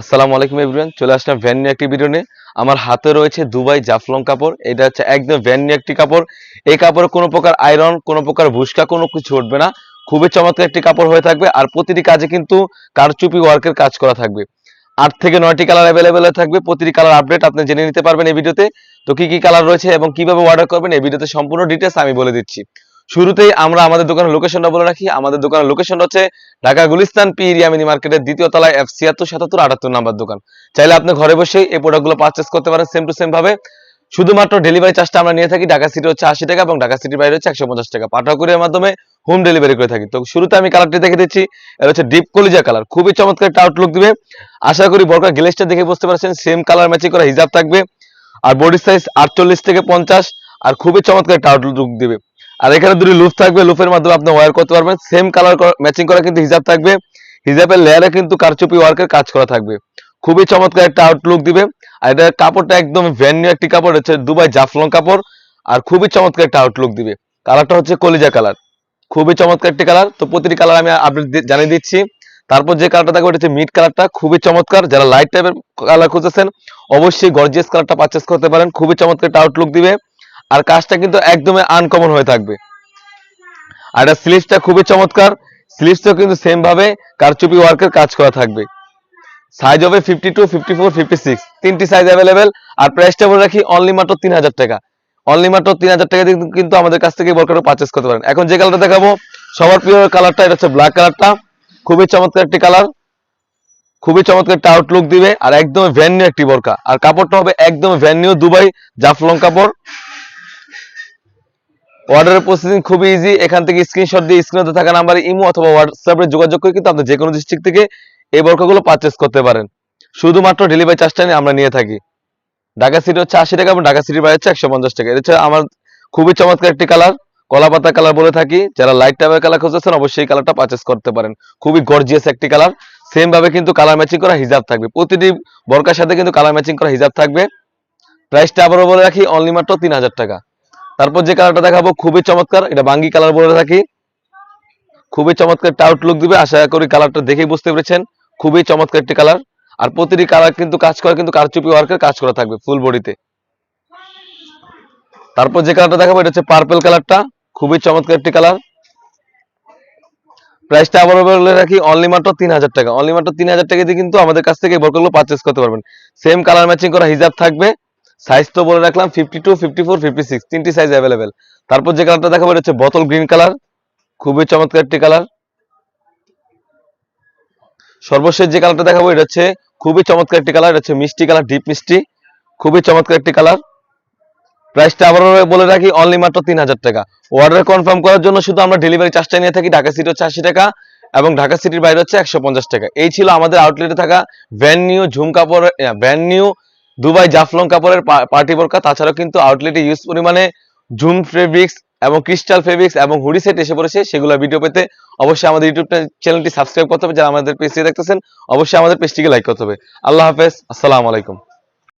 আসসালামু আলাইকুম এভরিওয়ান চলে আসলাম ভ্যান নিয়ে একটি ভিডিও নিয়ে। আমার হাতে রয়েছে দুবাই জাফলং কাপড়। এটা হচ্ছে একদম ভ্যান নিয়ে একটি কাপড়। এই কাপড়ে কোনো প্রকার আয়রন কোনো প্রকার ভুসকা, কোনো কিছু উঠবে না। খুবই চমৎকার একটি কাপড় হয়ে থাকবে। আর প্রতিটি কাজে কিন্তু কারচুপি ওয়ার্কের কাজ করা থাকবে। আট থেকে নয়টি কালার অ্যাভেলেবেল থাকবে। প্রতিটি কালার আপডেট আপনি জেনে নিতে পারবেন এই ভিডিওতে তো। কি কি কালার রয়েছে এবং কীভাবে অর্ডার করবেন এই ভিডিওতে সম্পূর্ণ ডিটেলস আমি বলে দিচ্ছি। শুরুতেই আমরা আমাদের দোকানের লোকেশনটা বলে রাখি। আমাদের দোকানের লোকেশন হচ্ছে Dhaka Gulistan P area mini মার্কেটের দ্বিতীয় তলায় এফ ছিয়াত্তর, সাতাত্তর, আটাত্তর নাম্বার দোকান। চাইলে আপনি ঘরে বসেই এই প্রোডাক্টগুলো পারচেস করতে পারেন সেম টু সেম ভাবে। শুধুমাত্র ডেলিভারি চার্জটা আমরা নিয়ে থাকি ঢাকা সিটি হচ্ছে আশি টাকা এবং ঢাকা সিটির বাইরে হচ্ছে একশো পঞ্চাশ টাকা। পাঠাকুরিয়ার মাধ্যমে হোম ডেলিভারি করে থাকি। তো শুরুতে আমি কালারটি দেখে দিচ্ছি। এটা হচ্ছে ডিপ কলিজা কালার খুবই চমৎকার একটা আউটলুক দিবে। আশা করি বরকার গ্লেসটা দেখে বুঝতে পারছেন সেম কালার ম্যাচিং করা হিজাব থাকবে। আর বডি সাইজ আটচল্লিশ থেকে পঞ্চাশ। আর খুবই চমৎকার একটা আউটলুক দিবে। আর এখানে দুটি লুপ থাকবে, লুপের মাধ্যমে আপনি ওয়্যার করতে পারবেন। সেম কালার ম্যাচিং করা কিন্তু হিজাব থাকবে। হিজাবের লেয়ারে কিন্তু কারচুপি ওয়ার্কের কাজ করা থাকবে। খুবই চমৎকার একটা আউটলুক দিবে। আর এটা কাপড়টা একদম ভ্যানিউ একটি কাপড় হচ্ছে দুবাই জাফলং কাপড়। আর খুবই চমৎকার একটা আউটলুক দিবে। কালারটা হচ্ছে কলিজা কালার খুবই চমৎকার একটি কালার তো প্রতিটি কালার আমি আপডেট জানিয়ে দিচ্ছি। তারপর যে কালারটা থাকবে এটা হচ্ছে মিড কালারটা খুবই চমৎকার। যারা লাইট টাইপের কালার খুঁজেছেন অবশ্যই গর্জিয়াস কালারটা পারচেস করতে পারেন। খুবই চমৎকার একটা আউটলুক দিবে। আর কাজটা কিন্তু একদমই আনকমন হয়ে থাকবে। আর এটা স্লিভসটা খুবই চমৎকার। স্লিভসটাও কিন্তু সেম ভাবে কারচুপি ওয়ার্কের কাজ করা থাকবে। সাইজ হবে fifty two fifty four fifty six তিনটি সাইজ অ্যাভেলেবেল আর প্রাইসটা বলে রাখি অনলি মাত্র তিন হাজার টাকা। অনলি মাত্র তিন হাজার টাকা দিয়ে কিন্তু আমাদের কাছ থেকে বরকারটা পারচেস করতে পারেন। এখন যে কালারটা দেখাবো, সবার প্রিয় কালারটা এটা হচ্ছে ব্ল্যাক কালারটা খুবই চমৎকার একটি কালার খুবই চমৎকার একটা আউটলুক দিবে। আর একদম ভ্যানিউ একটি বোরকা। আর কাপড়টা হবে একদম ভ্যানিউ দুবাই জাফলং কাপড়। অর্ডারের প্রসেসিং খুবই ইজি এখান থেকে স্ক্রিনশট দিয়ে স্ক্রিনে থাকা নাম্বারে ইমো অথবা হোয়াটসঅ্যাপে যোগাযোগ করে কিন্তু আপনি যে কোনো ডিস্ট্রিক্ট থেকে এই বোরকাগুলো পারচেস করতে পারেন। শুধুমাত্র ডেলিভারি চার্জটা নিয়ে আমরা নিয়ে থাকি। ঢাকা সিটি হচ্ছে আশি টাকা এবং ঢাকা সিটির বাইরে হচ্ছে একশো পঞ্চাশ টাকা। এটা আমার খুবই চমৎকার একটি কালার কলা পাতা কালার বলে থাকি। যারা লাইট টাইপের কালার খুঁজতেছেন অবশ্যই কালারটা পারচেস করতে পারেন। খুবই গর্জিয়াস একটি কালার সেম ভাবে কিন্তু কালার ম্যাচিং করা হিজাব থাকবে। প্রতিটি বরকার সাথে কিন্তু কালার ম্যাচিং করা হিজাব থাকবে। প্রাইসটা আবারও বলে রাখি অনলি মাত্র তিন হাজার টাকা। তারপর যে কালারটা দেখাবো খুবই চমৎকার, এটা বাঙ্গি কালার বলে থাকি। খুবই চমৎকার একটা আউটলুক দিবে, আশা করি কালারটা দেখেই বুঝতে পেরেছেন। খুবই চমৎকার একটি কালার আর প্রতিটি কালার কিন্তু কাজ করে, কিন্তু কারচুপি ওয়ার্কের কাজ করা থাকবে ফুল বডিতে তারপর যে কালারটা দেখাবো, এটা হচ্ছে পার্পল কালারটা খুবই চমৎকার একটি কালার প্রাইসটা আবার বলে রাখি অনলি মাত্র তিন হাজার টাকা। অনলি মাত্র তিন হাজার টাকা দিয়ে কিন্তু আমাদের কাছ থেকে এই বরকগুলো পারচেস করতে পারবেন। সেম কালার ম্যাচিং করা হিজাব থাকবে। সাইজ তো বলে রাখলাম fifty two fifty four fifty six তিনটি সাইজ অ্যাভেলেবেল তারপর যে কালারটা দেখাবো হচ্ছে বোতল গ্রিন কালার খুবই চমৎকার একটি কালার সর্বশেষ যে কালারটা দেখাবো, এটা হচ্ছে খুবই চমৎকার একটি কালার এটা হচ্ছে মিষ্টি কালার ডিপ মিষ্টি, খুবই চমৎকার একটি কালার প্রাইসটা আবার বলে রাখি অনলি মাত্র তিন হাজার টাকা। অর্ডার কনফার্ম করার জন্য শুধু আমরা ডেলিভারি চার্জটা নিয়ে থাকি, ঢাকা সিটি হচ্ছে আশি টাকা এবং ঢাকা সিটির বাইরে হচ্ছে একশো পঞ্চাশ টাকা। এই ছিল আমাদের আউটলেটে থাকা ভ্যান নিউ ঝুম কাপড় ভ্যান নিউ দুবাই জাফলং কাপড়ের পার্টি বোরকা, তাছাড়াও কিন্তু আউটলেটে ইউজ পরিমাণে জুম ফেব্রিক্স এবং ক্রিস্টাল ফেব্রিক্স এবং হুডি সেট এসে পড়েছে, সেগুলো ভিডিও পেতে অবশ্যই আমাদের ইউটিউব চ্যানেলটি সাবস্ক্রাইব করতে হবে। যারা আমাদের পেজটি দেখতেছেন, অবশ্যই আমাদের পেজটিকে লাইক করতে হবে। আল্লাহ হাফেজ, আসসালামু আলাইকুম।